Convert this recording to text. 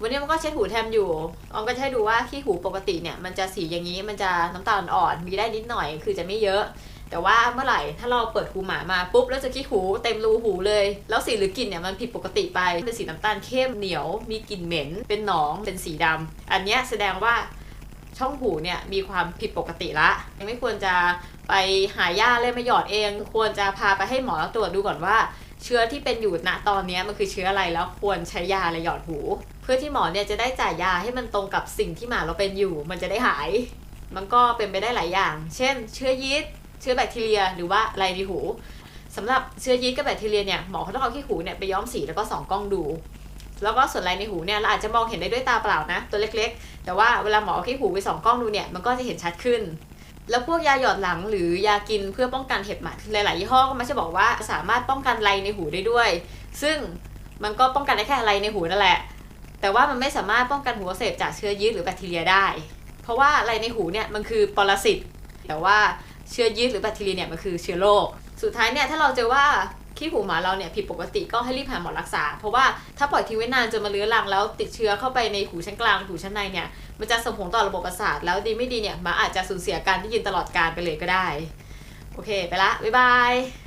วันนี้มันก็เช็ดหูแทมอยู่ออมก็จะให้ดูว่าขี้หูปกติเนี่ยมันจะสีอย่างนี้มันจะน้ำตาลอ่อนมีได้นิดหน่อยคือจะไม่เยอะ แต่ว่าเมื่อไหร่ถ้าเราเปิดหูหมามาปุ๊บแล้วจะขี้หูเต็มรูหูเลย แล้วสีหรือกลิ่นเนี่ยมันผิดปกติไปเป็นสีน้ำตาลเข้มเหนียว มีกลิ่นเหม็น เป็นหนองเป็นสีดำอันนี้แสดงว่าช่องหูเนี่ยมีความผิดปกติละยังไม่ควรจะไปหายาเล่นมาหยอดเอง ควรจะพาไปให้หมอตรวจดูก่อนว่า เชื้อที่เป็นอยู่ณตอนนี้มันคือเชื้ออะไรแล้วควรใช้ยาอะไรหยอดหู เพื่อที่หมอเนี่ยจะได้จ่ายยาให้มันตรงกับสิ่งที่หมาเราเป็นอยู่ มันจะได้หาย มันก็เป็นไปได้หลายอย่าง เช่น เชื้อยีสต์เชื้อแบคทีเรีย หรือว่าอะไรในหูสำหรับเชื้อยีสต์กับแบคทีเรียเนี่ยหมอเขาต้องเอาขี้หูเนี่ยไปย้อมสีแล้วก็ส่องกล้องดู แล้วก็ส่วนลายในหูเนี่ยเราอาจจะมองเห็นได้ด้วยตาเปล่านะ ตัวเล็กๆ แต่ว่าเวลาหมอเอาขี้หูไปส่องกล้องดูเนี่ยมันก็จะเห็นชัดขึ้น แล้วพวกยาหยอดหลังหรือยากินเพื่อป้องกันเห็บหมัดหลายๆยี่ห้อก็มักจะบอกว่าสามารถป้องกันไรในหูได้ด้วย ซึ่งมันก็ป้องกันได้แค่ไรในหูนั่นแหละ แต่ว่ามันไม่สามารถป้องกันหัวเสพจากเชื้อยีสต์หรือแบคทีเรียได้ เพราะว่าไรในหูเนี่ยมันคือปรสิตแต่ว่าเชื้อยีสต์หรือแบคทีเรียเนี่ยมันคือเชื้อโรค สุดท้ายเนี่ยถ้าเราเจอว่า ขี้หูหมาเราเนี่ยผิดปกติก็ให้รีบหาหมอรักษา เพราะว่าถ้าปล่อยทิ้งไว้นานจนมาเลื้อรังแล้วติดเชื้อเข้าไปในหูชั้นกลางหูชั้นในเนี่ยมันจะส่งผลต่อระบบประสาทแล้วดีไม่ดีเนี่ยหมาอาจจะสูญเสียการได้ยินตลอดการไปเลยก็ได้ โอเค ไปละบ๊ายบาย